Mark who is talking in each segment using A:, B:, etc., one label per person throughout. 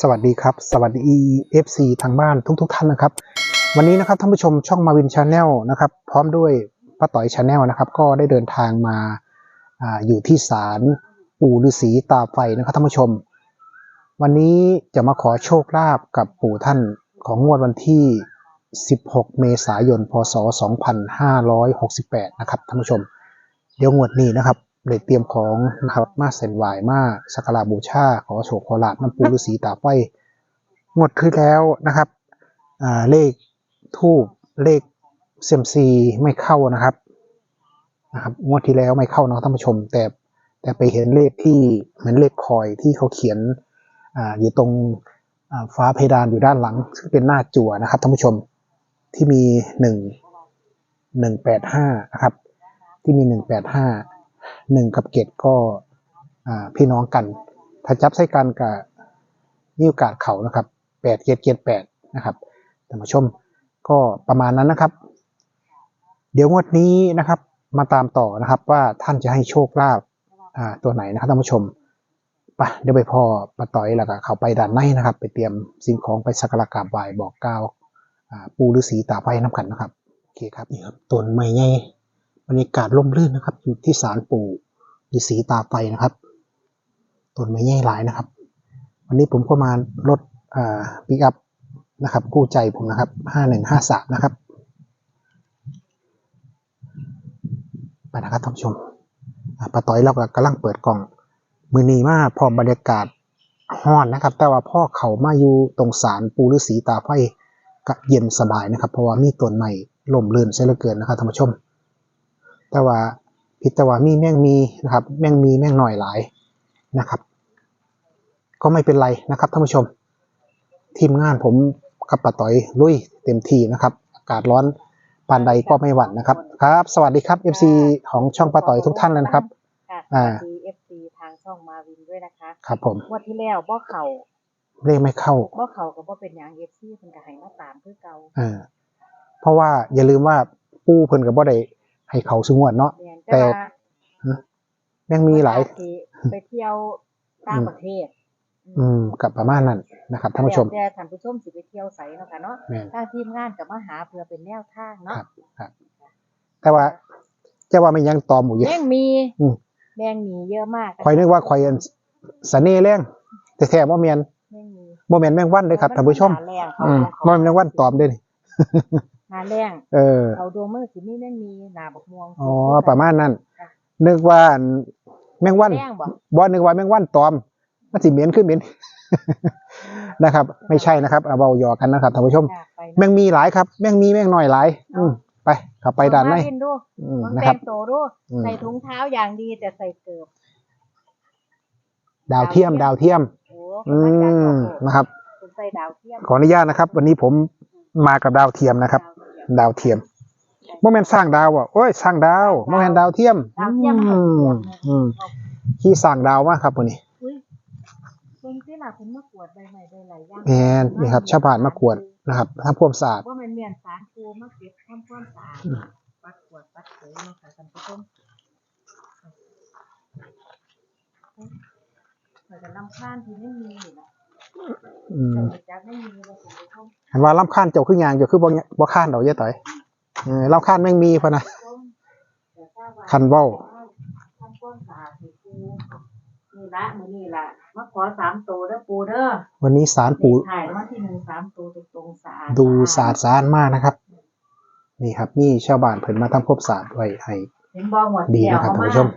A: สวัสดีครับ สวัสดี FC ทางบ้านทุกๆทท่านนะครับ วันนี้นะครับท่านผู้ชมช่องมาวินชาแนลนะครับ พร้อมด้วยป้าต่อยชาแนลนะครับ ก็ได้เดินทางมาออยู่ที่ศาลปู่ฤาษีตาไฟนะครับท่านผู้ชม วันนี้จะมาขอโชคลาภกับปู่ท่านของงวดวันที่ 16 เมษายน พศ 2568 นะครับท่านผู้ชม เดี๋ยวงวดนี้นะครับ เลยเตรียมของนะครับมาเส้นไหวมาสักการะบูชาขอโชคขอลาบน้ำปูฤาษีตาไฟงวดคือแล้วนะครับเลขทูบเลขเซยมซีไม่เข้านะครับนะครับงวดที่แล้วไม่เข้านะท่านผู้ชม แต่แต่ไปเห็นเลขที่เหมือนเลขคอยที่เขาเขียนออยู่ตรงฟ้าเพดานอยู่ด้านหลังซึ่งเป็นหน้าจั่วนะครับท่านผู้ชมที่มีหนึ่งหนึ่งแปดห้านะครับ ที่มีหนึ่งแปดห้า หนึ่งกับเกตก็พี่น้องกัน ถ้าจับใส่กันกับนิ้วกาดเขานะครับแปดเกตเกตแปดนะครับท่านผู้ชมก็ประมาณนั้นนะครับ เดี๋ยวงวดนี้นะครับ มาตามต่อนะครับว่าท่านจะให้โชคลาภตัวไหนนะครับท่านผู้ชมไปเดี๋ยวไปพอปะต่อยแล้วก็เขาไปด้านในนะครับ ไปเตรียมสิ่งของไปสักการะกราบไหว้บอกกล่าวอ่าปูฤาษีตาไฟน้ำกันนะครับโอเคครับนี่ครับต้นไม้ใหญ่ บรรยากาศร่มรื่นนะครับ อยู่ที่ศาลปู่ฤาษีตาไฟนะครับต้นไม้ใหญ่หลายนะครับ วันนี้ผมก็มารถปิกอัพนะครับกู้ใจผมนะครับห้าหนึ่งห้าสามนะครับไปนะครับท่านผู้ชมป้าต้อยเรากำลังเปิดกล่อง มือนีมาพร้อมบรรยากาศห้อนนะครับ แต่ว่าพ่อเขามาอยู่ตรงศาลปู่ฤาษีตาไฟก็เย็นสบายนะครับ เพราะว่ามีต้นไม้ล่มลื่นใช่เหลือเกินนะครับท่านผู้ชม แต่ว่าพิดแต่ว่ามีแม่งมีนะครับ แม่งมีแม่งหน่อยหลายนะครับ ก็ไม่เป็นไรนะครับท่านผู้ชม ทีมงานผมกับป้าต่อยลุยเต็มที่นะครับ อากาศร้อนปานใดก็ไม่หวั่นนะครับครับ สวัสดีครับ FC ของช่องป้าต่อยทุกท่านเลยนะครับ
B: ค่ะ
A: อ่า
B: สวัสดี FC ทางช่องมาวินด้วยนะคะ
A: ครับผม
B: งวดที่แล้วบ่เข่า
A: เลขไม่เข้า
B: บ่เข่าก็บ่เป็นหยัง FC เพิ่นก็ให้มาตามคือเก่า
A: อ่าเพราะว่าอย่าลืมว่าปู้เพิ่นกับบ่ได้ ให้เขาสงวดเนาะ
B: แม่น
A: แต่
B: แต่ว่า
A: แม่งมีหลาย
B: เพิ่นอจสิไปเที่ยวต่างประเทศ
A: อืมกับประมาณนั้นนะครับท่านผู้ชม
B: แต่ท่านผู้ชมสิไปเที่ยวไสเนาะค่ะเนาะ
A: แม่น
B: ทางทีมงานก็มาหาเพื่อเป็นแนวทางเนาะ
A: ครับครับแต่ว่าจะว่ามันยังตอมหมูเยอะ
B: แมงมี
A: อืม
B: แมงมีเยอะมาก
A: คอยนึกว่าคอยอันเสน่ห์แรงแต่แท้บ่แม่น
B: แมงมี
A: บ่แม่นแมงวันเด้อครับท่านผู้ชม
B: หแรงเขา
A: อืมบ่แม่นแมงวันตอมเด้อนี่
B: หาแรง
A: เออ
B: เขาดวงมือสิมีแมงมีหน้าบักม่วง
A: อ๋อประมาณนั้น
B: ค่ะ
A: นึกว่าอันแมงวัน
B: แรงบ่
A: บ่นึกว่าแมงวันตอมมันสิเหม็นขึ้นเหม็นนะครับ ไม่ใช่นะครับเอาเบาหยอกกันนะครับท่านผู้ชม
B: อยากไป
A: แมงมีหลายครับ แมงมีแมงน้อยหลายอืมไปเข้าไปด้านใน
B: เอมดู
A: อืม
B: ลอง
A: นะค
B: แต่
A: รับ
B: งตัวดู
A: อืม
B: ใส่ถุงเท้าอย่างดีแต่ใส่เกิบ
A: ดาวเทียมดาวเทียม
B: โอ้
A: อืมนะครับ
B: ผมใส่ดาวเทียม
A: ขออนุญาตนะครับ วันนี้ผมมากับดาวเทียมนะครับ ดาวเทียมโมเมนต์สร้างดาวอะโอ้ยสร้างดาวโมเมนต์ดาวเทียม
B: ดาวเทียม
A: อืมอืมขี้สร้างดาวมากครับวันนี้
B: อุ้ยเพิ่นที่ล่ะเพิ่นมากวดใบใหม่ใบไหลย่าง
A: แมนนี่ครับชาวบ้านมากวดนะครับทำความสะอาด
B: ว่ามันเมียนสารครูมาเก็บทำความสะอาดปัดกวดปัดเถยเนาะค่ะท่านผู้ชมเราจะนำข้านที่ไม่มีนี่แหละ
A: อืม
B: จะจับไม่มีเลยท่านผู้ชม
A: เห็นว่าลำคาญเจ้าขึ้นยางเจ้าคือบ่บ่ข้านดอกเยอะต่อยเออลำคาญแม่งมีพะนะ
B: แต่ทราบว่า
A: คันเว้า
B: ทำความสะอาดให้ปูนี่ละมื้อนี้ละมาขอสามตัวเด้อปูเด้อ
A: วันนี้สาร
B: ปู
A: ปู่
B: ถ่ายรางวัลที่หนึ่งสามตัวตรงๆสะอาด
A: ดูสะอาดสะอาดมากนะครับ นี่ครับนี่ชาวบ้านเพิ่นมาทำความสะอาดไว้ให้
B: เห็นบ่หมด
A: ดี
B: ที่แล้ว
A: นะครับ
B: เอา
A: ท่าน
B: มา
A: ผู้ชม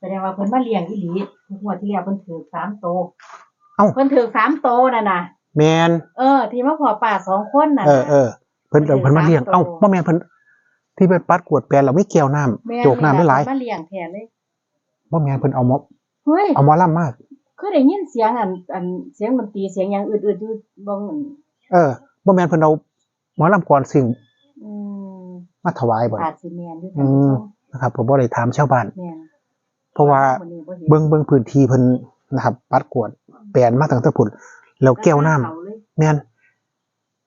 B: แสดงว่าเพิ่นมาเลี้ยงอีหลีหมดที่แล้วเพิ่นถือสามตัว
A: เอ้า
B: เพิ่นถือสามตัวน่ะน่ะ
A: แมน
B: เออ ที่มาขอป่าสองคนน่ะ
A: เออเออเพิ่นเพิ่นมาเลี้ยงเอ้าบ่แม่นเพิ่นที่เป็นปัดกวดแปลนเราไม่เกี่ยวน้ำ
B: แม่
A: โจกน้ำได้หลาย
B: เพิ่นมาเลี้ยงแทนเลย
A: บ่แม่นเพิ่นเอาหมอ
B: เฮ้ย
A: เอาหมอลำมาก
B: คือได้ยินเสียงอันอันเสียงดนตรีเสียงอย่างอื่นๆอยู่บ่ง
A: เออบ่แม่นเพิ่นเอาหมอลำก่อนสิ่ง
B: อืม
A: มาถวายบ่
B: อาจสิแม่นอยู่ท่านผู้ชม
A: นะครับผมบ่ได้ถามชาวบ้าน
B: แม่น
A: เพราะว่า
B: มื้อนี้บ่ห็น
A: เบิ่งเบิ่งพื้นที่เพิ่นนะครับ ปัดกวด แปลนมาตั้งแต่พุ่นแล้วแก้วน้ำ
B: เขาเลย
A: แม่น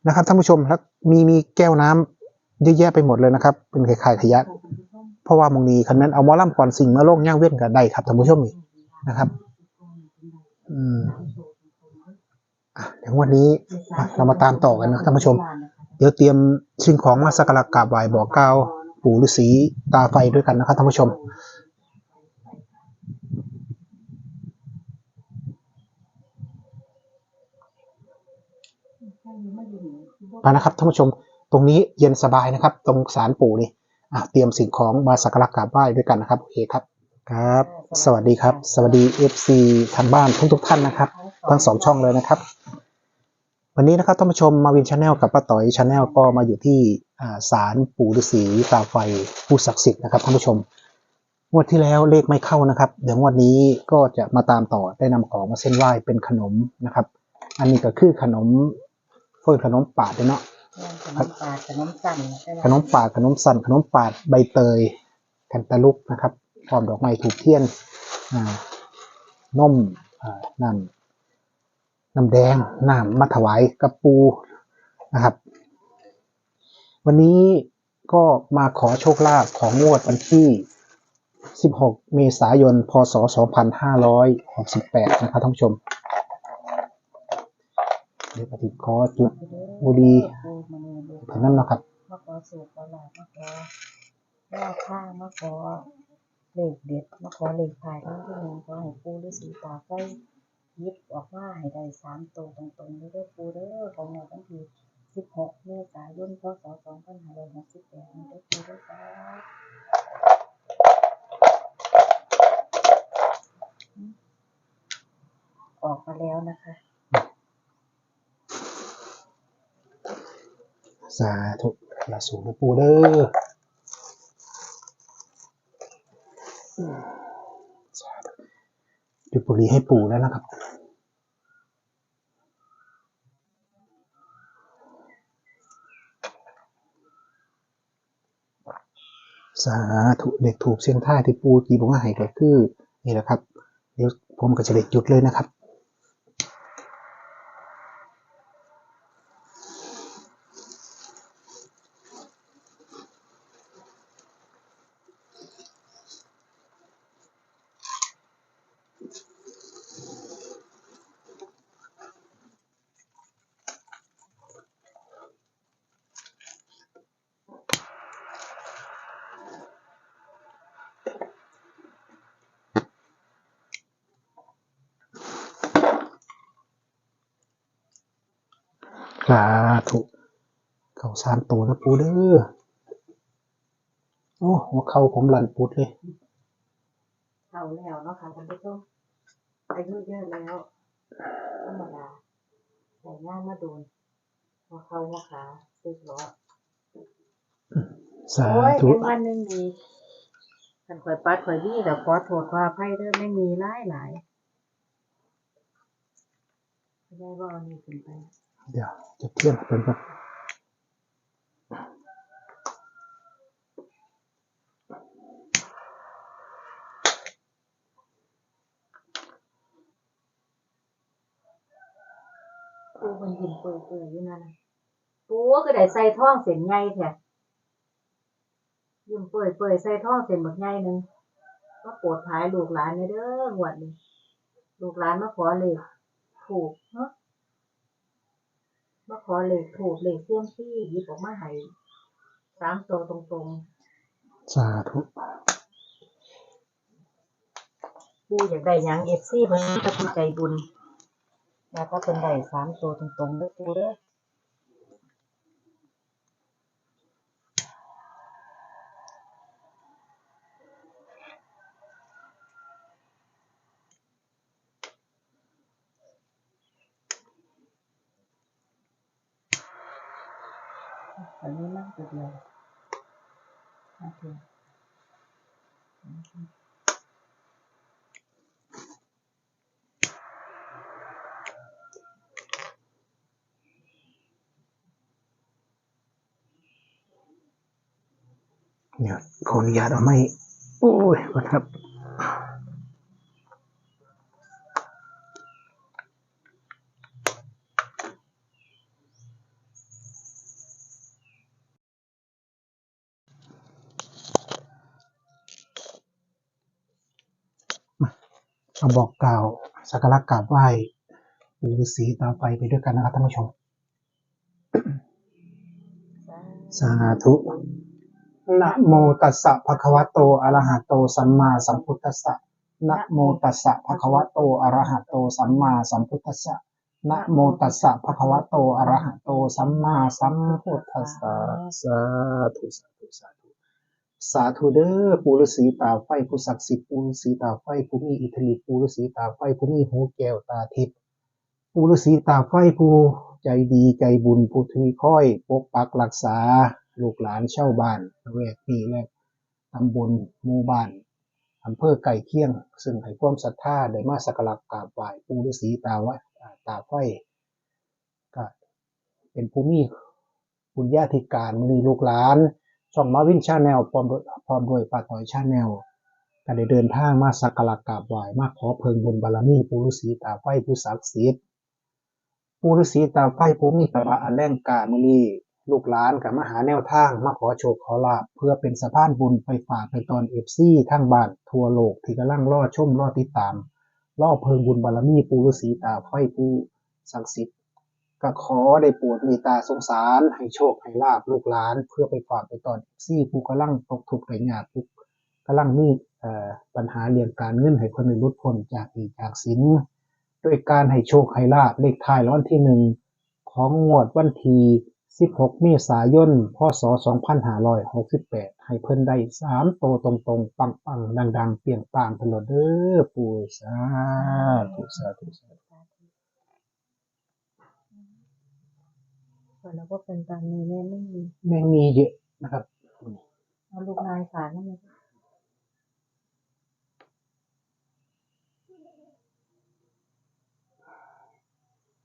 A: นะครับท่านผู้ชมแล้วมีมีแก้วน้ำเยอะแยะไปหมดเลยนะครับ เป็นคล้ายๆขยะ
B: ท่านผู้ชม
A: เพราะว่ามึงนี้คันนั้นเอาหมอลำก่อนสิ่งมาลงย่างเว้นก็ได้ครับท่านผู้ชมนี่นะครับ อืมอะเดี๋ยววันนี้อะเรามาตามต่อกันนะครับท่านผู้ชม เดี๋ยวเตรียมสิ่งของมาสักการะกราบไหว้บอกกล่าวปู่ฤาษีตาไฟด้วยกันนะครับท่านผู้ชม มานะครับท่านผู้ชมตรงนี้เย็นสบายนะครับ ตรงศาลปู่นี่อะเตรียมสิ่งของมาสักการะกราบไหว้ด้วยกันนะครับโอเคครับครับ สวัสดีครับ สวัสดี FC ทางบ้านทุกทุกๆท่านนะครับ ทั้งสองช่องเลยนะครับ วันนี้นะครับท่านผู้ชมมาวินชาแนลกับป้าต่อยชาแนลก็มาอยู่ที่อ่าศาลปู่ฤาษีตาไฟผู้ศักดิ์สิทธิ์นะครับท่านผู้ชมงวดที่แล้วเลขไม่เข้านะครับ เดี๋ยวงวดนี้ก็จะมาตามต่อได้นำของมาเส้นไหว้เป็นขนมนะครับ อันนี้ก็คือขนม เพื่อขนมปาดเนาะ
B: ขนมปลาขนมสั่น
A: ขนมปาดขนมสันขนมปาดใบเตยแคนตาลูปนะครับพร้อมดอกไม้ถูกเทียนอ่านมอ่าน้ำน้ำแดงน้ำมาถวายกับปูนะครับ วันนี้ก็มาขอโชคลาภของงวดวันที่ 16 เมษายน พศ 2568 นะครับท่านผู้ชม เดี๋ยวปฏิขอจุดบุรีเท่านั้นเนาะครับ
B: มาขอสูตรขอหลาบมาขอแม่ข้ามาขอเหลขเด็ดมาขอเหลขถ่ายทั้งที่หนึ่งขอให้ปูฤาษีตาไฟยิบออกมาให้ได้สามตัวตรงๆเด้อปูเด้อของเราตั้งที่สิบหกเมษายนพศสองพันห้าร้อยหกสิบแปดนี้เด้อปูเด้อจ้าออกมาแล้วนะคะ
A: สาธุลาสูงปูเด้อสาธุจุดบุหรีให้ปู่แล้วนะครับสาธุเด็กถูกเสียงท่ายที่ปูจีบอกว่าให้ก็คือนี่แหละครับ เดี๋ยวผมก็จะเด็กจุดเลยนะครับ สา ธุเข้าสามตัวนะปูเด้อโอ้หัวเข่าผมหลั่นปุดเลย
B: เข้าแล้วเนาะค่ะท่านผู้ชมอายุเยอะแล้วธรรมดาแต่งานมาโดนหัวเข่าหัวขาสึกล้อ
A: สา
B: โอ้ย
A: ธุ
B: เป็นวันหนึ่งดีขันข่อยปัดข่อยวี่แต่ขอโทษขออภัยเด้อไม่มีหลายหลายไม่ได้ว่าเอานี่ขึ้นไป
A: เดี๋ยวจะเทียบเป็นครับ
B: ปูมันยิ้มเปื่อยๆอยู่นั่นปูก็ได้ใส่ท่องเส้นใหญ่แท้ยิ้มเปื่อยๆใส่ท่องเส้นบักใหญ่หนึ่งก็โปรดภายลูกหลานในเด้อหวดนี้ลูกหลานมาขอเลขถูกเนาะ มาขอเลขถูกเลขเสี่ยมซี่หยิบออกมาให้สามตัวตรงๆ
A: สาธุ
B: ปูอยากได้หยังเอฟซีเพิ่นก็ผู้ใจบุญแล้วก็เพิ่นได้สามตัวตรงๆเด้อปูเด้อ ตัวเดียวโอเค
A: เนี่ยขออนุญาตเอาไม่ โอ้ยขอโทษครับ มาเอาบอกกล่าวสักการะกราบไหว้ปปู่ฤาษีตาไฟไปด้วยกันนะครับท่านผู้ชม สาธุนะโมตัสสะภะคะวะโตอะระหะโตสัมมาสัมพุทธัสสะนะโมตัสสะภะคะวะโตอะระหะโตสัมมาสัมพุทธัสสะนะโมตัสสะภะคะวะโตอะระหะโตสัมมาสัมพุทธัสสะสาธุสาธุสาธุ สาธุเด้อปู่ฤาษีตาไฟผู้ศักดิ์สิทธิ์ปู่ฤาษีตาไฟผู้มีอิทธิฤทธิ์ปู่ฤาษีตาไฟผู้มีหูแก้วตาทิพย์ปู่ฤาษีตาไฟผู้ใจดีใจบุญผู้ที่คอยปกปักรักษา ลูกหลานเช่าบ้านละแวกนี้และตำบลหมู่บ้านอำเภอไก่เคียง ซึ่งให้ความศรัทธาได้มาสักการะกราบไหว้ปู่ฤาษีตาไว้ตาไฟก็เป็นผู้มีบุญญาธิการมีลูกหลาน ช่องมาวินชาแนลพร้อมด้วยพร้อมด้วยป้าต่อยชาแนลก็ได้เดินทางมาสักการะกราบไหว้มาขอเพิงบุญบารมีปู่ฤาษีตาไฟผู้ศักดิ์สิทธิ์ปู่ฤาษีตาไฟผู้มีพระอันแรงกล้ามือนี้ลูกหลานกับมาหาแนวทางมาขอโชคขอลาภเพื่อเป็นสะพานบุญไปฝากไปตอนเอฟซีทั้งบ้านทั่วโลกที่กำลังรอชมรอติดตามรอเพิงบุญบารมีปู่ฤาษีตาไฟผู้ศักดิ์สิทธิ์ ก็ขอได้โปรดเมตตาสงสาร ให้โชคให้ลาบลูกหลาน เพื่อไปฝากไปตอนซี่ผู้กำลังตกทุกข์ได้ยากทุกข์กำลังมีเอ่ปัญหาเรื่องการเงินให้เพิ่นได้หลุดพ้นจากหนี้จากสินด้วยการให้โชคให้ลาบเลขท้ายรางวัลที่หนึ่งของงวดวันที่16 เมษายน พศ 2568 ให้เพิ่นได้สามโตตรงๆ ปังๆ ดังๆ เปรียงปรางตลอดเด้อปู่สาธุสาธุสาธุ
B: ส่วนแล้วก็เป็นตามนี้แม่ไม่มี
A: แมงมีเยอะนะครับ
B: เอาลูกนายฝากนั่นเลย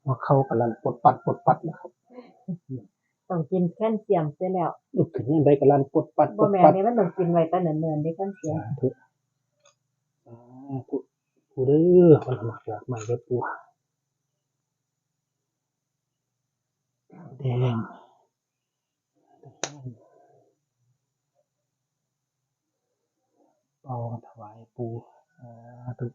A: ว่าเขากำลังปลดปัดปลดปัดนะครับ
B: ต้องกินแค่นเสียมเสียแล้ว
A: นึกถึงยังไงกำลังปลดปัดปล
B: บ่
A: ด
B: แม่น
A: ปัด
B: นี่มันต้องกินไว้แต่เนิ่นๆได้แค่นเสียม
A: สาธุสาธุผู้เด้อคนหมักหลากใหม่เด้อปู แดงเปาถวายปูสาธุ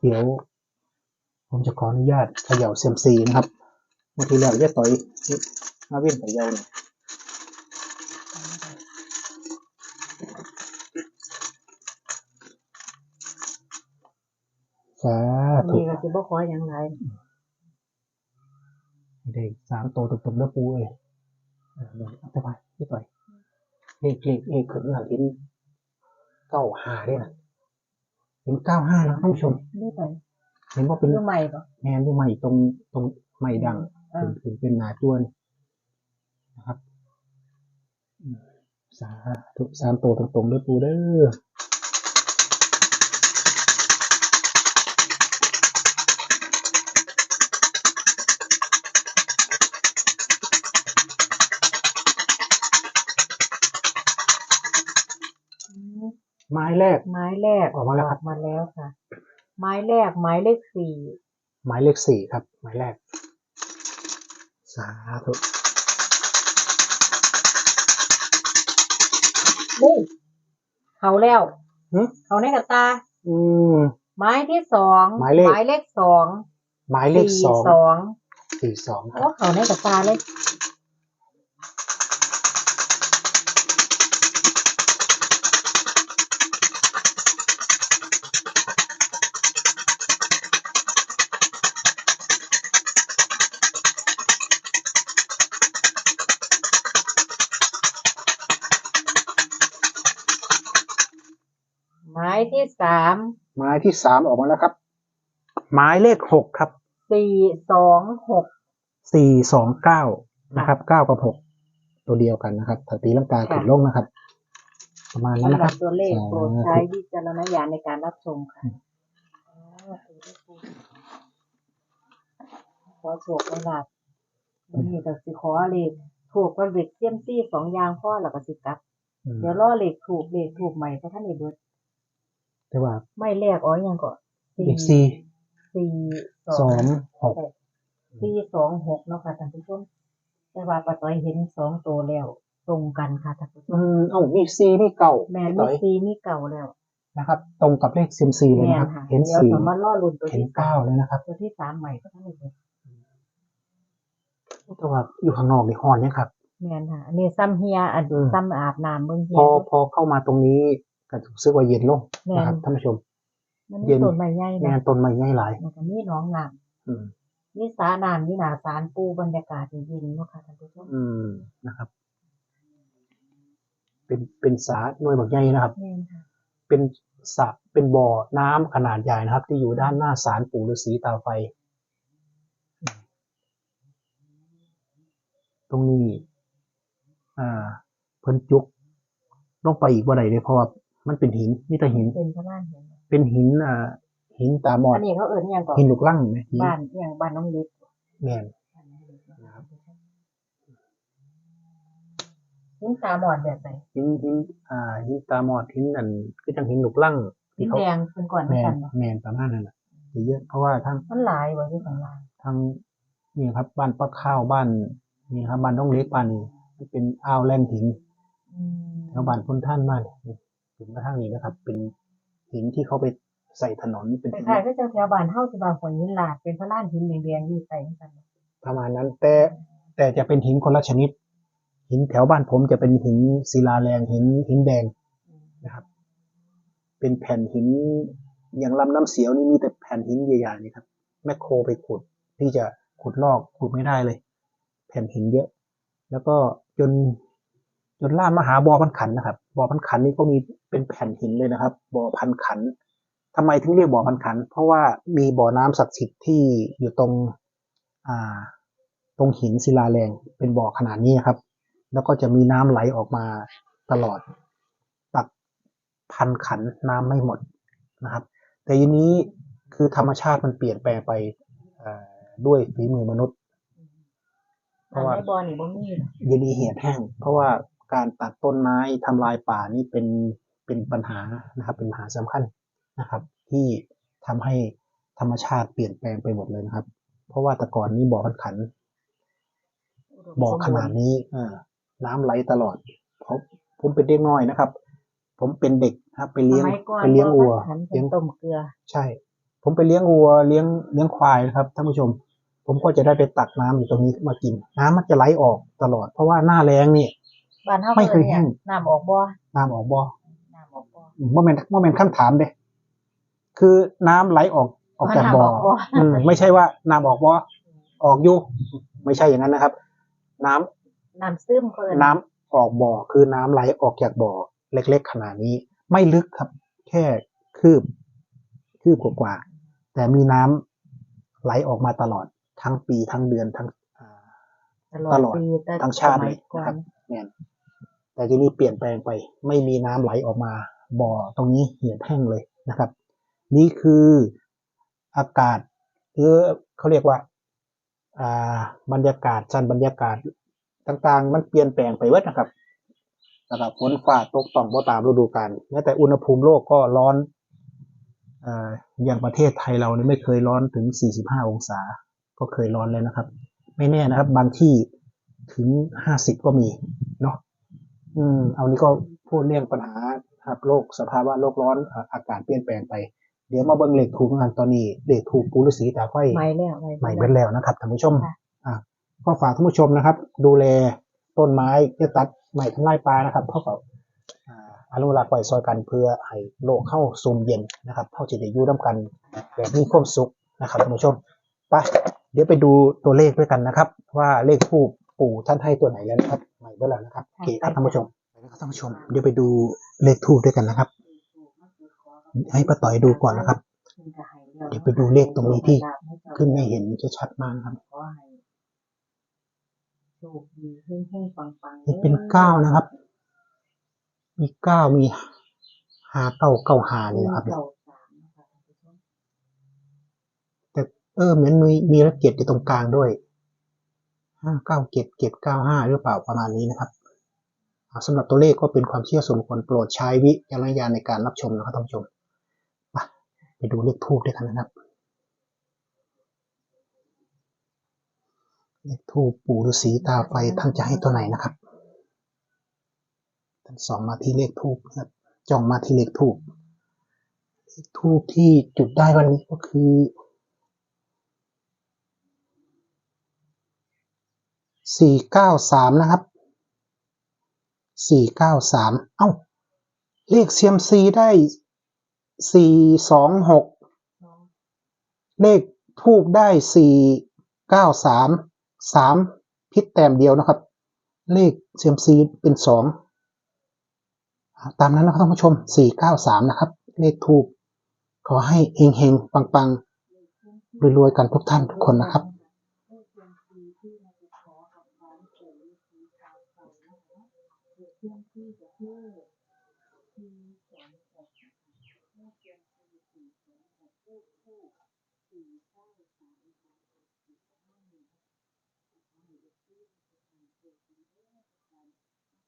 A: เดี๋ยว ผมจะขออนุญาตเขย่าเซียมซีนะครับเมื่อที่แล้วจะต่อยมาว้นเขย่าหน่ย สาธุ
B: นี่ก็สิบ่ขออย่างไร
A: ได้สามตัวตรงๆแล้วปูเอ้ยเออเดี๋ยวเอาไปพี่ต่อยเลขเลขเลขขึ้นหลังเห็นเก้าห้าด้วยนะเห็นเก้าห้านะท่านผู้ชม
B: ได้ไป
A: เห็นว่าเป็น
B: เรื่องใหม่บ่
A: แมนด้วยใหม่ตรงตรงใหม่ดัง
B: อ่า
A: ถึงถึงเป็นหนาจวนนะครับอืมสาธุสามตัวตรงๆด้วยปูเด้อ แรก
B: ไม้แรก
A: ออกมาแล้วครับ
B: มาแล้วค่ะ ไม้แรกไม้เลขสี่
A: หมายเลขสี่ครับ หมายแรก สาธุ
B: นี่เขาแล้ว
A: หึ
B: เขาในกระตา
A: อืม
B: ไม้ที่สอง
A: หมายเลข
B: เลขสอง
A: หมายเลขสอง
B: สอง
A: สี่สองค
B: โอ้
A: รับ
B: เขาในกระตาเลย สาม
A: หมายที่สามออกมาแล้วครับ หมายเลขหกครับ
B: สี่สองหก
A: สี่สองเก้านะครับเก้ากับหกตัวเดียวกันนะครับถ้าตีลังกาขึ้นลงนะครับ ประมาณนั้น
B: สำห
A: นะค
B: รั
A: รั
B: บบตัวเลขโปรดใช้วิจารณญาณในการรับชมค่ะอ๋อตัวเลขปูขอโชคขอลาบวันนี้ก็สิขอเลขถูกกับเลขเซียมซี่สองอย่างพ่อแล้วก็สิกลับ
A: อืม
B: เดี๋ยวรอเลขถูกเลขถูกใหม่เพราะท่านเอเบิร์ด
A: แต่ว่า
B: ไม่แรกอ๋อยังก่อน
A: เลขสี่
B: สี่
A: สองหก
B: สี่สองหกเนาะค่ะท่านผู้ชมแต่ว่าป้าต้อยเห็นสองตัวแล้วตรงกันค่ะท่านผู้ช
A: อื
B: ม
A: มเอ้ามีสี่มีเก้า
B: แม่น
A: ต่
B: มี
A: อย
B: ซีมีเก่าแล้ว
A: นะครับ ตรงกับเลขซิมซีเลย
B: แม่
A: นะครับ
B: ค่ะ
A: เห็น
B: เดี๋ยว
A: สี่
B: สามารถล่อลุ้นตัว
A: เห็น
B: ที่สา
A: เก้ามเลยนะครับ
B: ตัวที่สามใหม่ก็ทั้งหมด
A: แต่ว่าอยู่ข้างนอกนี่ฮอนเนี่ยครับ
B: แม่นค่ะอันนี้ซ้ำเฮียอัน
A: อืม
B: ซ้ำอาบน้ำเบิ่งเฮี
A: พอพอเข้ามาตรงนี้ ก็รู้สึกว่าเย็นลง
B: แม่
A: นะครับ
B: น
A: ท่านผู้ชม
B: มัน
A: เย็
B: มี
A: น
B: ต้นไม้ใหญ่
A: งา
B: นะ
A: นต้นไม้ใหญ่หลาย
B: แล้วก็มีหนองน้
A: อืมำ
B: มีสระน้ำมีหนาสารปูบรรยากาศเย็นๆเนาะค่ะท่านผู้ชม
A: อืมนะครับ เป็นเป็นสาหน่วยบักใหญ่นะครับ
B: แม่นค่ะ
A: เป็นสระเป็นบ่อน้ำขนาดใหญ่นะครับ ที่อยู่ด้านหน้าศาลปู่ฤาษีตาไฟ ตรงนี้ อ่า เพิ่นจุกลงไปอีกว่าใดเลยเพราะว่า มันเป็นหินนี่แต่หิน
B: เป็นพระบ้านเห็นไหม
A: เป็นหินอ่าหินตาหมอ
B: อั
A: ด
B: นนี้เขาเอิ้นอิหยังก่อน
A: หินลูกลั่งไหมหิน
B: บ้านอิหยังบ้านน้องเล็ก
A: แม่น
B: บ้านน้องเล็กนะคะหินตาหมอดแบบไหน
A: หินหินอ่าหินตาหมอดหินอันคือจังหินลูกลั่ง
B: หิ
A: ที่
B: น
A: เขา
B: แดงเป็นก่อน
A: แม
B: กันนเนาะ
A: แมนประมาณนั้นแหละเยอะเพราะว่าทั้ง
B: มันหลายว่าที่ของลาย
A: ทั้งนี่ครับบ้านป้าข้าวบ้านนี่ครับบ้านน้องเล็กบ้านนี้มันเป็นอ่าวแล่นหิน
B: อืม
A: แถวบ้านพ้นท่านมาก ถึงกระทั่งนี้นะครับ เป็นหินที่เขาไปใส่ถนนเป็น
B: ค
A: หิน
B: ล้ายๆก็จะแถวบ้านเฮาสิบางหัวหินลาดเป็นพระล้านหินแดงๆอยู่ใส่กันเนาะ
A: ประมาณนั้นแต่แต่จะเป็นหินคนละชนิด หินแถวบ้านผมจะเป็นหินศิลาแรงหินหินแดงนะครับ เป็นแผ่นหินอย่างลำน้ำเสียวนี่มีแต่แผ่นหินใหญ่ๆนี่ครับแมคโครไปขุดที่จะขุดลอกขุดไม่ได้เลย แผ่นหินเยอะ แล้วก็จนจ นล่ามมาหาบ่อพันขันนะครับบ่อพันขันนี่ก็มีเป็นแผ่นหินเลยนะครับบ่อพันขันทำไมถึงเรียกบ่อพันขัน เพราะว่ามีบ่อน้ำศักดิ์สิทธิ์ที่อยู่ตรงอ่าตรงหินศิลาแรงเป็นบ่อขนาดนี้นะครับ แล้วก็จะมีน้ำไหลออกมาตลอด ตักพันขันน้ำไม่หมดนะครับ แต่ยีนี้คือธรรมชาติมันเปลี่ยนแปลงไปเอ่อด้วยฝีมือมนุษย์ เพราะว่า
B: ในบ่อนี่บ่มีเนาะ
A: ยีนี้เหี่ยแห้งเพราะว่า การตัดต้นไม้ทำลายป่านี่เป็นเป็นปัญหานะครับเป็นปัญหาสำคัญนะครับ ที่ทำให้ธรรมชาติเปลี่ยนแปลงไปหมดเลยนะครับ เพราะว่าแต่ก่อนนี้บ่อพันขัน บ่อขนาดนี้เออน้ำไหลตลอดผมผมเป็นเด็กน้อยนะครับ ผมเป็นเด็กครับไปเลี้ยง
B: สมัยก่อน
A: ไปเลี้ยงวัว
B: บ่อขันเป็
A: เลี้ย
B: น
A: ง
B: ต้มเกลือ
A: ใช่ ผมไปเลี้ยงวัวเลี้ยงเลี้ยงควายนะครับท่านผู้ชม ผมก็จะได้ไปตักน้ำอยู่ตรงนี้มากิน น้ำมันจะไหลออกตลอด เพราะว่าหน้าแล้งนี่
B: บ้านเฮา
A: ไม่เคย
B: อิ้น
A: แห้ง
B: น้ำออกบ่
A: น้ำออกบ่
B: น้ำออกบ่
A: เมื่อเป็นเมื่อเป็นคำถามเด้คือน้ำไหลออกออกจากบ่อ
B: น้ำออกบ่
A: อืมไม่ใช่ว่าน้ำออกบ่ออกอยู่ไม่ใช่อย่างนั้นนะครับ น้ำ
B: น้ำซึมเพิ่น
A: น้ำออกบ่อคือน้ำไหลออกจากบ่อเล็ก ๆ ขนาดนี้ ไม่ลึกครับ แค่คืบคืบกว่าๆแต่มีน้ำไหลออกมาตลอดทั้งปีทั้งเดือนทั้งอ่าตลอด
B: ปีแต่
A: ทั้งชาติ
B: ส
A: เล
B: มั
A: ย
B: ก่อ
A: นะครับ
B: น
A: เนี่ย แต่ทีนี้เปลี่ยนแปลงไป ไม่มีน้ำไหลออกมา บ่อตรงนี้เหี่ยวแห้งเลยนะครับ นี่คืออากาศหรือเขาเรียกว่าอ่าบรรยากาศชั้นบรรยากาศต่างๆ มันเปลี่ยนแปลงไปเวิดนะครับนะครับฝนฟ้าตกต้องบ่ตามฤดูกาลแม้แต่อุณหภูมิโลกก็ร้อนเอ่ออย่างประเทศไทยเราเนี่ยไม่เคยร้อนถึง 45 องศา ก็เคยร้อนเลยนะครับ ไม่แน่นะครับ บางที่ถึง 50 ก็มีเนาะ อืม เอานี้ก็พูดเรื่องปัญหาครับโลกสภาวะโลกร้อนอ่าอากาศเปลี่ยนแปลงไป เดี๋ยวมาเบิ่งเลขถูกกันตอนนี้เลขถูกปูฤาษีตาไฟ
B: ใหม่แล้วใหม่
A: ใหม่
B: แล้
A: เบิ
B: ว
A: ดแล้วนะครับท่านผู้ชม
B: ค่ะ
A: อะก็ฝากท่านผู้ชมนะครับ ดูแลต้นไม้จะตัดใหม่ทำลายป่านะครับเพราะกับอ่าอนุรักษ์ไว้ซอยกันเพื่อให้โลกเข้าซูมเย็นนะครับเข้าจะได้อยู่ร่วมกันแบบมีความสุขนะครับท่านผู้ชมไปเดี๋ยวไปดูตัวเลขด้วยกันนะครับ ว่าเลขผู้ปู่ท่านให้ตัวไหนแล้วนะครับ ใหม่เบิดแล้วนะครับโอเคครับท่านผู้ชมไปนะครับท่านผู้ชม เดี๋ยวไปดูเลขทูบด้วยกันนะครับ ให้ป้าต่อยดูก่อนนะครับ เดี๋ยวไปดูเลขตรงนี้ที่ขึ้นให้เห็นชัดๆมากนะครับ
B: ขอให้โชคดีเฮงๆปังๆ
A: นี่เป็นเก้านะครับ มีเก้ามีหาเก้าเก้าหานี่นะครับ
B: เก้าสามนะคะท่านผู้ชม
A: แต่เออเหมือนมีมีเลขเจ็ดอยู่ตรงกลางด้วย ห้าเก้าเจ็ดเจ็ดเก้าห้าหรือเปล่าประมาณนี้นะครับอ่าสำหรับตัวเลขก็เป็นความเชื่อส่วนบุคคลโปรดใช้วิจารณญาณในการรับชมนะครับท่านผู้ชมไปไปดูเลขทูบด้วยกันนะครับ เลขทูปปู่ฤาษีตาไฟท่านจะให้ตัวไหนนะครับท่านส่องมาที่เลขทูปนะครับจ้องมาที่เลขทูปทูบที่จุดได้วันนี้ก็คือ สี่เก้าสามนะครับสี่เก้าสามเอ้า เลขเซียมซีได้สี่สองหกเลขทูบได้สี่เก้าสามสามพิษแต้มเดียวนะครับ เลขเซียมซีเป็นสองตามนั้นนะครับท่านผู้ชมสี่เก้าสามนะครับ เลขทูบขอให้เฮงเฮงปังปังๆรวยๆกันทุกท่านทุกคนนะครับ ผู้ผู้สี่เก้า
B: สามสามสี่ห้าหนึ่งขอให้ลูกที่ประทานเกิ
A: ด
B: เป็นเรื่องประทาน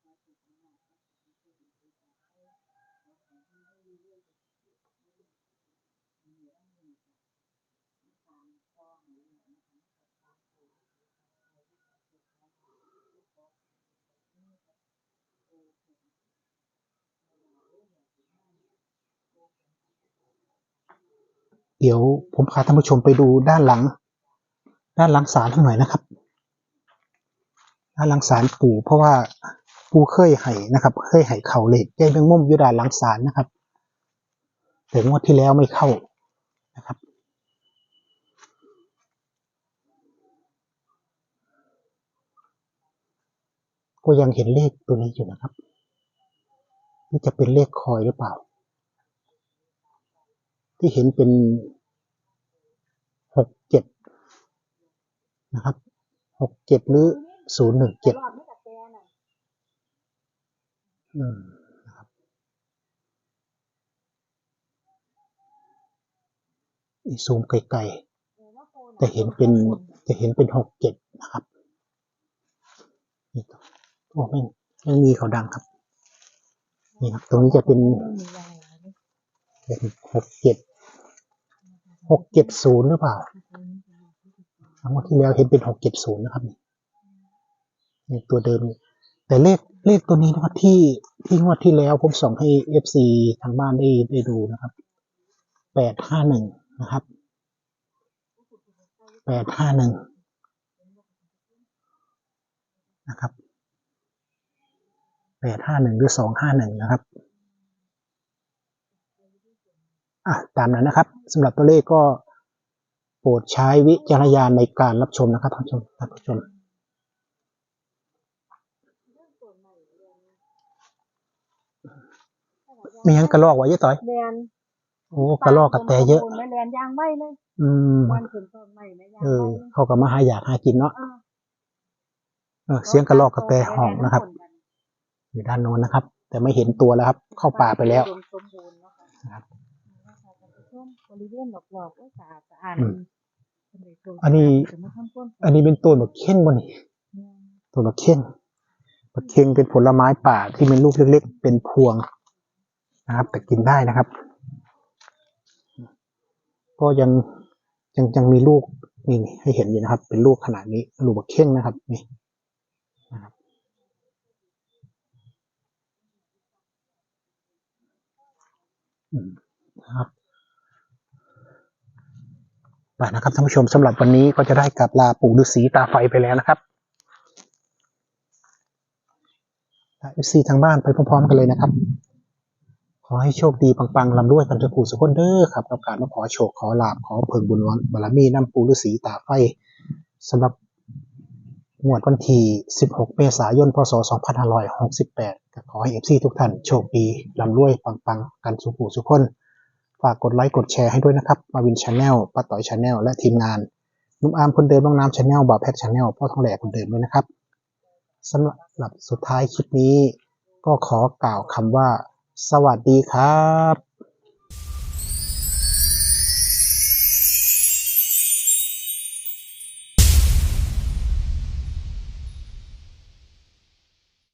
B: ขอสุขภาพขอให้เกิดเป็นเรื่องให้ขอให้ได้เรื่องที่ให้มีอันหนึ่งการฟ้องหรือนะคะกับการโกงใครที่ขอสุขภาพหรือขอโอ้โห
A: เดี๋ยวผมพาท่านผู้ชมไปดูด้านหลัง ด้านหลังศาลหน่อยนะครับ ด้านหลังศาลปู่เพราะว่าปู่เคยให้นะครับ เคยให้เข่าเหล็กแยกแมงมุมอยู่ด้านหลังศาลนะครับแต่งวดที่แล้วไม่เข้านะครับก็ยังเห็นเลขตัวนี้อยู่นะครับ นี่จะเป็นเลขคอยหรือเปล่า ที่เห็นเป็นหกเจ็ดนะครับหกเจ็ดหรือศูนย์หนึ่งเจ็ด
B: รอบไม่กับแกน่ะ
A: อืมนะครับนี่ซูมไกลๆจะเห็นเป็นจะเห็นเป็นหกเจ็ดนะครับนี่ครับโอ้ไม่ไม่มีเขาดังครับ นี่ครับ ตรงนี้จะเป็น เป็นหกเจ็ดหกเจ็ดศูนย์หรือเปล่าครั้งที่แล้วเห็นเป็นหกเจ็ดศูนย์นะครับนี่นี่ตัวเดิมนี่แต่เลขเลขตัวนี้นะครับที่ที่งวดที่แล้วผมส่งให้เอฟซีทางบ้านได้ได้ดูนะครับแปดห้าหนึ่งนะครับแปดห้าหนึ่งนะครับแปดห้าหนึ่งหรือสองห้าหนึ่งนะครับ อะตามนั้นนะครับสำหรับตัวเลขก็โปรดใช้วิจารณญาณในการรับชมนะครับท่านผู้ชมท่านผู้ชมมีหยังกระลอกไว้เยอะต่อย
B: เรียน
A: โอ้กระลอกกระแตเยอะ
B: แม่เรียนยางไม่เลย
A: อืม
B: วันขึ้นต้นใหม่แม่ยาง
A: เออ
B: ไม่เลย
A: เขาก็มาหาอยากหากินเนาะ
B: อ่า
A: เออเสียงกระลอกกระแตห้องนะครับ อยู่ด้านโน้นนะครับ แต่ไม่เห็นตัวแล้วครับ เข้าป่าไปแล้ว
B: อุดมสมบูรณ์เนาะค่ะ
A: ครับ
B: ช่วง บริเวณหลอกๆก็สะอาดสะอาด
A: อืมอันนี้ อันนี้เป็นต้นบักเข่งบ่นี่ต้นบักเข่งบักเข่งเป็นผลไม้ป่าที่เป็นลูกเล็ก ๆ เป็นพวงนะครับ แต่กินได้นะครับ ก็ยังยังยังมีลูกนี่นี่ให้เห็นอยู่นะครับ เป็นลูกขนาดนี้ลูกบักเข่งนะครับนี่นะครับอืมนะครับ ไปนะครับท่านผู้ชมสำหรับวันนี้ก็จะได้กลับลาปู่ฤาษีตาไฟไปแล้วนะครับเอฟซีทางบ้านไปพร้อมๆกันเลยนะครับ ขอให้โชคดีปังๆลำด้วยกันทุกผู้สุขคนเด้อครับกับการมาขอโชคขอลาบขอเพิ่งบุญวันบารมีน้ำปูฤาษีตาไฟสำหรับงวดวันที่ 16 เมษายน พศ 2568ก็ขอให้เอฟซีทุกท่านโชคดีลำรวยปังๆ กันสุขูสุขคน ฝากกดไลค์กดแชร์ให้ด้วยนะครับ มาวินชาแนลป้าต่อยชาแนลและทีมงานนุ่มอามคนเดิมน้องน้ำชาแนลบ่าวแพ็กชาแนลพ่อทองแหล่คนเดิมด้วยนะครับสำหรับสุดท้ายคลิปนี้ ก็ขอกล่าวคำว่า สวัสดีครับ